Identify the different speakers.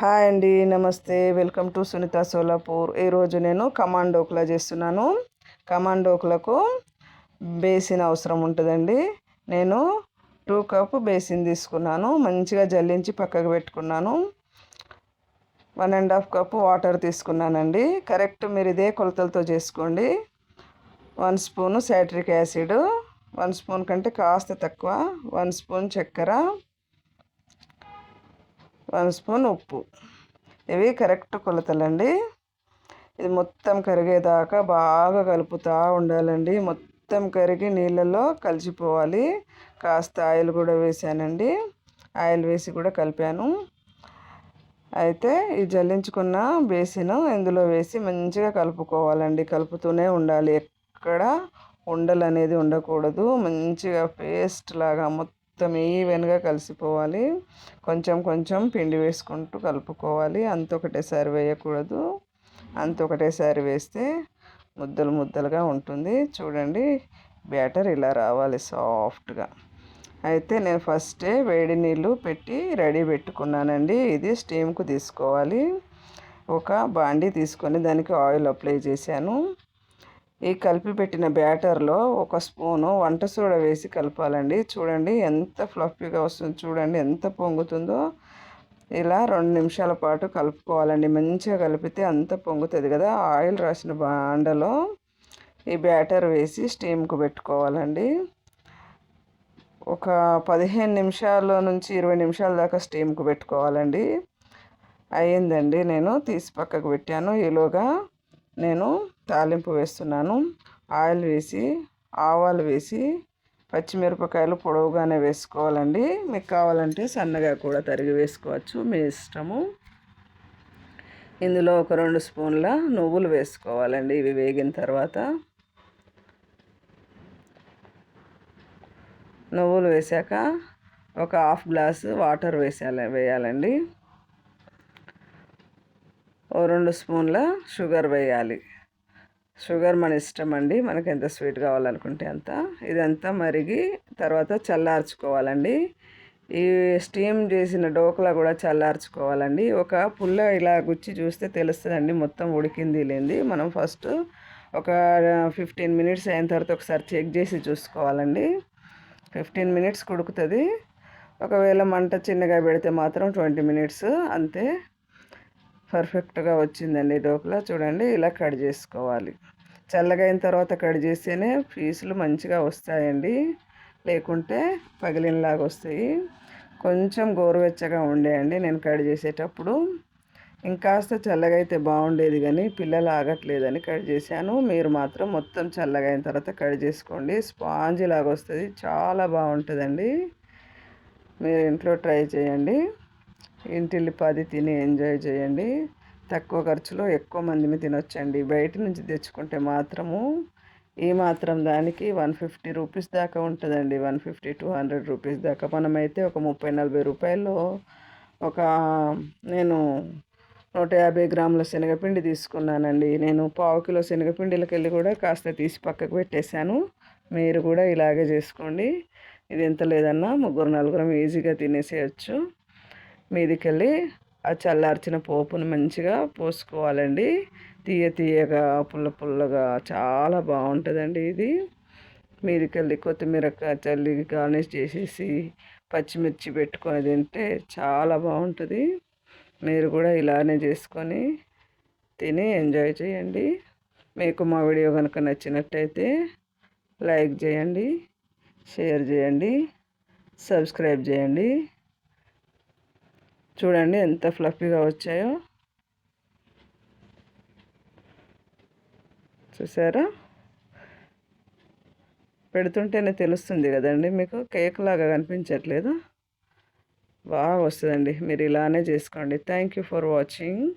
Speaker 1: Hi అండి నమస్తే. Welcome to Sunitha Solapur. ఈరోజు నేను కమాండోకులా చేస్తున్నాను. కమాండోకులకు బేసిన్ అవసరం ఉంటుందండి. నేను టూ కప్ బేసిన్ తీసుకున్నాను. మంచిగా జల్లించి పక్కకు పెట్టుకున్నాను. One and half cup water తీసుకున్నానండి. కరెక్ట్ మీరు ఇదే కొలతలతో చేసుకోండి. One spoon citric acid one spoon కంటే కాస్త తక్కువ వన్ స్పూన్ చక్కెర వన్ స్పూన్ ఉప్పు. ఇవి కరెక్ట్ కొలతలండి. ఇది మొత్తం కరిగేదాకా బాగా కలుపుతూ ఉండాలండి. మొత్తం కరిగి నీళ్ళలో కలిసిపోవాలి. కాస్త ఆయిల్ కూడా వేసానండి. ఆయిల్ వేసి కూడా కలిపాను. అయితే ఈ జల్లించుకున్న బేసిన్ ఇందులో వేసి మంచిగా కలుపుకోవాలండి. కలుపుతూనే ఉండాలి. ఎక్కడ ఉండలు అనేది ఉండకూడదు. మంచిగా పేస్ట్ లాగా మొత్తం మొత్తం ఈవెన్గా కలిసిపోవాలి. కొంచెం కొంచెం పిండి వేసుకుంటూ కలుపుకోవాలి. అంత ఒకటేసారి వేయకూడదు. అంత ఒకటేసారి వేస్తే ముద్దలు ముద్దలుగా ఉంటుంది. చూడండి బ్యాటర్ ఇలా రావాలి సాఫ్ట్గా. అయితే నేను ఫస్టే వేడి నీళ్ళు పెట్టి రెడీ పెట్టుకున్నానండి. ఇది స్టీమ్కు తీసుకోవాలి. ఒక బాండీ తీసుకొని దానికి ఆయిల్ అప్లై చేశాను. ఈ కలిపి పెట్టిన బ్యాటర్లో ఒక స్పూను వంట సోడా వేసి కలపాలండి. చూడండి ఎంత ఫ్లఫీగా వస్తుంది చూడండి ఎంత పొంగుతుందో. ఇలా రెండు నిమిషాల పాటు కలుపుకోవాలండి. మంచిగా కలిపితే అంత పొంగుతుంది కదా. ఆయిల్ రాసిన బాండలో ఈ బ్యాటర్ వేసి స్టీమ్కు పెట్టుకోవాలండి. ఒక పదిహేను నిమిషాల నుంచి ఇరవై నిమిషాల దాకా స్టీమ్కు పెట్టుకోవాలండి. అయ్యిందండి. నేను తీసి పక్కకు పెట్టాను. ఈలోగా నేను తాలింపు వేస్తున్నాను. ఆయిల్ వేసి ఆవాలు వేసి పచ్చిమిరపకాయలు పొడవుగానే వేసుకోవాలండి. మీకు కావాలంటే సన్నగా కూడా తరిగి వేసుకోవచ్చు మీ ఇష్టము. ఇందులో ఒక రెండు స్పూన్ల నువ్వులు వేసుకోవాలండి ఇవి వేగిన తర్వాత. నువ్వులు వేసాక ఒక హాఫ్ గ్లాసు వాటర్ వేసాలి వేయాలండి. ఓ రెండు స్పూన్ల షుగర్ వేయాలి. షుగర్ మన ఇష్టం అండి. మనకి ఎంత స్వీట్ కావాలనుకుంటే అంత. ఇదంతా మరిగి తర్వాత చల్లార్చుకోవాలండి. ఈ స్టీమ్ చేసిన డోకలా కూడా చల్లార్చుకోవాలండి. ఒక పుల్ల ఇలా గుచ్చి చూస్తే తెలుస్తుందండి. మొత్తం ఉడికింది లేనిది మనం ఫస్ట్ ఒక ఫిఫ్టీన్ మినిట్స్ అయిన తర్వాత ఒకసారి చెక్ చేసి చూసుకోవాలండి. ఫిఫ్టీన్ మినిట్స్ ఉడుకుతుంది ఒకవేళ మంట చిన్నగా పెడితే మాత్రం ట్వంటీ మినిట్స్ అంతే. పర్ఫెక్ట్గా వచ్చిందండి డోకులా చూడండి ఇలా కట్ చేసుకోవాలి. చల్లగైన తర్వాత కట్ చేస్తేనే పీసులు మంచిగా వస్తాయండి. లేకుంటే పగిలినలాగా వస్తాయి. కొంచెం గోరువెచ్చగా ఉండేయండి నేను కట్ చేసేటప్పుడు. ఇంకాస్త చల్లగా అయితే బాగుండేది కానీ పిల్లలు ఆగట్లేదని కట్ చేశాను. మీరు మాత్రం మొత్తం చల్లగా అయిన తర్వాత కట్ చేసుకోండి. స్పాంజ్ లాగా వస్తుంది. చాలా బాగుంటుందండి. మీరు ఇంట్లో ట్రై చేయండి. ఇంటిల్లిపాది తిని ఎంజాయ్ చేయండి. తక్కువ ఖర్చులో ఎక్కువ మందిని తినొచ్చండి. బయట నుంచి తెచ్చుకుంటే మాత్రము ఈ మాత్రం దానికి వన్ ఫిఫ్టీ రూపీస్ దాకా ఉంటుందండి. One fifty two hundred rupees దాకా. మనమైతే ఒక ముప్పై నలభై రూపాయలు ఒక నేను నూట యాభై గ్రాముల శనగపిండి తీసుకున్నానండి. నేను పావు కిలో శనగపిండిలకి వెళ్ళి కూడా కాస్త తీసి పక్కకు పెట్టేశాను. మీరు కూడా ఇలాగే చేసుకోండి. ఇది ఎంత లేదన్నా ముగ్గురు నలుగురం ఈజీగా తినేసేయచ్చు. మీదికెళ్ళి ఆ చల్లార్చిన పోపును మంచిగా పోసుకోవాలండి. తీయ తీయగా పుల్ల పుల్లగా చాలా బాగుంటుందండి ఇది. మీదికెళ్ళి కొత్తిమీర చల్లి గార్నిష్ చేసేసి పచ్చిమిర్చి పెట్టుకొని తింటే చాలా బాగుంటుంది. మీరు కూడా ఇలానే చేసుకొని తిని ఎంజాయ్ చేయండి. మీకు మా వీడియో కనుక నచ్చినట్టయితే లైక్ చేయండి షేర్ చేయండి సబ్స్క్రైబ్ చేయండి. చూడండి ఎంత ఫ్లఫీగా వచ్చాయో. చూసారా? పెడుతుంటేనే తెలుస్తుంది కదండి మీకు. కేక్ లాగా కనిపించట్లేదు. బాగా వస్తుందండి. మీరు ఇలానే చేసుకోండి. Thank you for watching